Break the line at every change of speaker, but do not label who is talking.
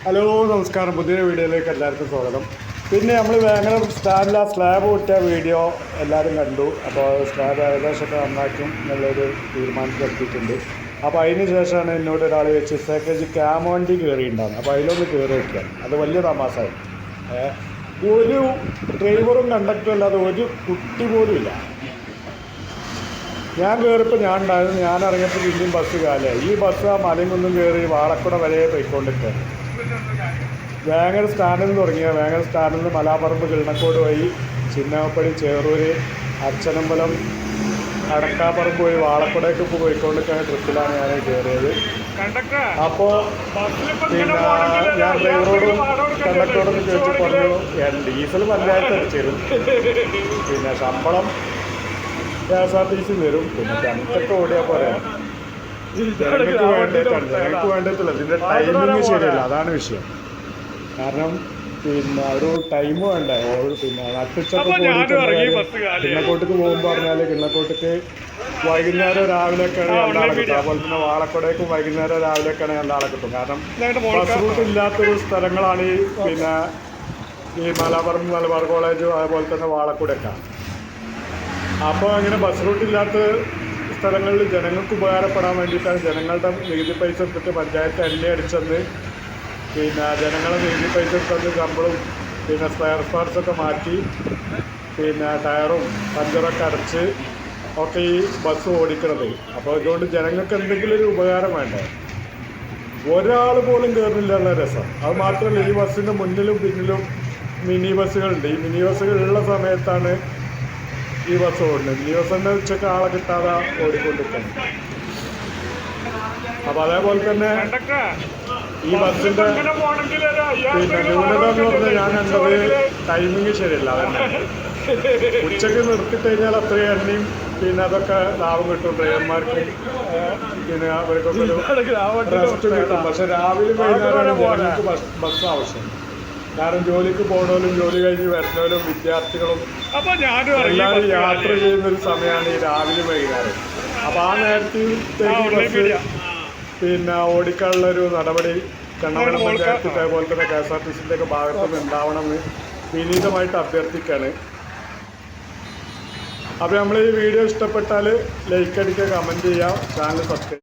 Hello നമസ്കാരം. പുതിയ വീഡിയോയിലേക്ക് എല്ലാവർക്കും സ്വാഗതം. പിന്നെ നമ്മൾ വേങ്ങര സ്റ്റാൻഡിൽ ആ സ്ലാബ് പൊട്ടിയ വീഡിയോ എല്ലാവരും കണ്ടു. അപ്പോൾ സ്ലാബ് ഏകദേശമൊക്കെ നന്നാക്കും എന്നുള്ളൊരു തീരുമാനത്തിലെത്തിയിട്ടുണ്ട് അപ്പോൾ അതിന് ശേഷമാണ് എന്നോട് ഒരാൾ വെച്ച് സേക്കേജ് ക്യാമോണ്ടി കയറിയിട്ടുണ്ടാകുന്നത് അപ്പോൾ അതിലൊന്ന് കയറി വയ്ക്കുക അത് വലിയ തമാശയായി. ഏ, ഒരു ഡ്രൈവറും കണ്ടക്ടറും അല്ലാതെ ഒരു കുട്ടി പോലും ഇല്ല. ഞാൻ കയറിയപ്പോൾ ഞാൻ ഉണ്ടായിരുന്നു. ഞാൻ ഇറങ്ങിയപ്പോൾ പിന്നെയും ബസ് കാലേ ഈ ബസ് ആ മലയും കുന്നും കയറി വാളക്കുട വരെ പോയിക്കൊണ്ടിരിക്കുകയാണ് വേങ്ങര സ്റ്റാൻഡിൽ നിന്ന് തുടങ്ങിയ വേങ്ങൽ സ്റ്റാൻഡിൽ നിന്ന് മലാപ്പറമ്പ് കിളണക്കോട് വഴി ചിന്നപ്പടി ചേറൂര് അച്ഛനമ്പലം അടക്കാപ്പറമ്പ് വഴി വാളക്കുടയ്ക്ക് പോയിക്കൊണ്ടിരിക്കുന്ന ട്രിപ്പിലാണ് ഞാൻ കയറിയത്. അപ്പോൾ പിന്നെ ഞാൻ ഡ്രൈവറോടും കണ്ടക്ടറോടും ചോദിച്ചു പറഞ്ഞു ഞാൻ ഡീസൽ പഞ്ചായത്ത് അടിച്ചു പിന്നെ ശമ്പളം K S R T C തരും പിന്നെ ജനത്തൊക്കെ ഓടിയാൽ പോരാ. ജനങ്ങൾക്ക് വേണ്ടിയിട്ടാണ് ജനങ്ങൾക്ക് വേണ്ടിയിട്ടില്ല ഇതിന്റെ ടൈമിങ് ശരിയല്ല. അതാണ് വിഷയം. കാരണം പിന്നെ ഒരു ടൈം വേണ്ടേ? പിന്നെ നട്ടുച്ചക്ക് കിണ്ണക്കോട്ടക്ക് പോകുമ്പോൾ പറഞ്ഞാൽ കിണ്ണക്കോട്ടക്ക് വൈകുന്നേരം രാവിലെ കിട്ടും. അതുപോലെ തന്നെ വാളക്കുടയ്ക്കും വൈകുന്നേരം രാവിലെ രാവിലെയൊക്കെയാണ് ആളെ കിട്ടും. കാരണം ബസ് റൂട്ട് ഇല്ലാത്തൊരു സ്ഥലങ്ങളാണ് ഈ പിന്നെ ഈ മലബാർ മലബാർ കോളേജും അതുപോലെ തന്നെ വാളക്കുടയൊക്കെ. അപ്പോൾ അങ്ങനെ ബസ് റൂട്ട് ഇല്ലാത്ത സ്ഥലങ്ങളിൽ ജനങ്ങൾക്ക് ഉപകാരപ്പെടാൻ വേണ്ടിയിട്ടാണ് ജനങ്ങളുടെ നികുതി പൈസ എടുത്തിട്ട് പഞ്ചായത്ത് എണ്ണ അടിച്ചെന്ന്. പിന്നെ ജനങ്ങളെ നികുതി പൈസ എടുത്തത് കമ്പളും പിന്നെ സ്പെയർ പാർട്സൊക്കെ മാറ്റി പിന്നെ ടയറും പഞ്ചറൊക്കെ അടച്ച് ഒക്കെ ഈ ബസ് ഓടിക്കണത്. അപ്പോൾ ഇതുകൊണ്ട് ജനങ്ങൾക്ക് എന്തെങ്കിലും ഒരു ഉപകാരം വേണ്ടേ? ഒരാൾ പോലും കയറുന്നില്ല രസം. അത് മാത്രമല്ല ഈ ബസ്സിന്റെ മുന്നിലും പിന്നിലും മിനി ബസ്സുകളുണ്ട് ഈ മിനി ബസ്സുകളുള്ള സമയത്താണ് ഈ ബസ് ഓടുന്നത്. ഈ ബസ് തന്നെ ഉച്ചയ്ക്ക് ആളെ കിട്ടാതെ ഓടിക്കൊണ്ടിരിക്കുന്നത് അപ്പൊ അതേപോലെ തന്നെ ഈ ബസ്സിന്റെ പിന്നെ ന്യൂനത എന്ന് പറഞ്ഞാൽ ഞാൻ കണ്ടത് ടൈമിങ് ശരിയല്ല അതന്നെ. ഉച്ചയ്ക്ക് നിർത്തിക്കഴിഞ്ഞാൽ അത്രയും എണ്ണയും പിന്നെ അതൊക്കെ ലാഭം കിട്ടും ഡ്രൈവർമാർക്ക് പിന്നെ അവർക്കൊക്കെ റെസ്റ്റ് കിട്ടും പക്ഷെ രാവിലെ വൈകുന്നേരമാണ് ബസ് ബസ് ആവശ്യം കാരണം ജോലിക്ക് പോകണവരും ജോലി കഴിഞ്ഞ് വരുന്നവരും വിദ്യാർത്ഥികളും
അപ്പൊ ഞാനും
എല്ലാവരും യാത്ര ചെയ്യുന്ന ഒരു സമയമാണ് ഈ രാവിലെ വൈകുന്നേരം. അപ്പോൾ ആ നേരത്തിൽ പിന്നെ ഓടിക്കാനുള്ള ഒരു നടപടി കണ്ണവനം പഞ്ചായത്ത് അതേപോലെ തന്നെ കെ എസ് ആർ ടി സിന്റെ ഒക്കെ ഭാഗത്തുനിന്ന് ഉണ്ടാവണമെന്ന് വിനീതമായിട്ട് അഭ്യർത്ഥിക്കുകയാണ് അപ്പോൾ നമ്മൾ ഈ വീഡിയോ ഇഷ്ടപ്പെട്ടാൽ ലൈക്ക് അടിക്കുക കമന്റ് ചെയ്യുക ചാനൽ സബ്സ്ക്രൈബ്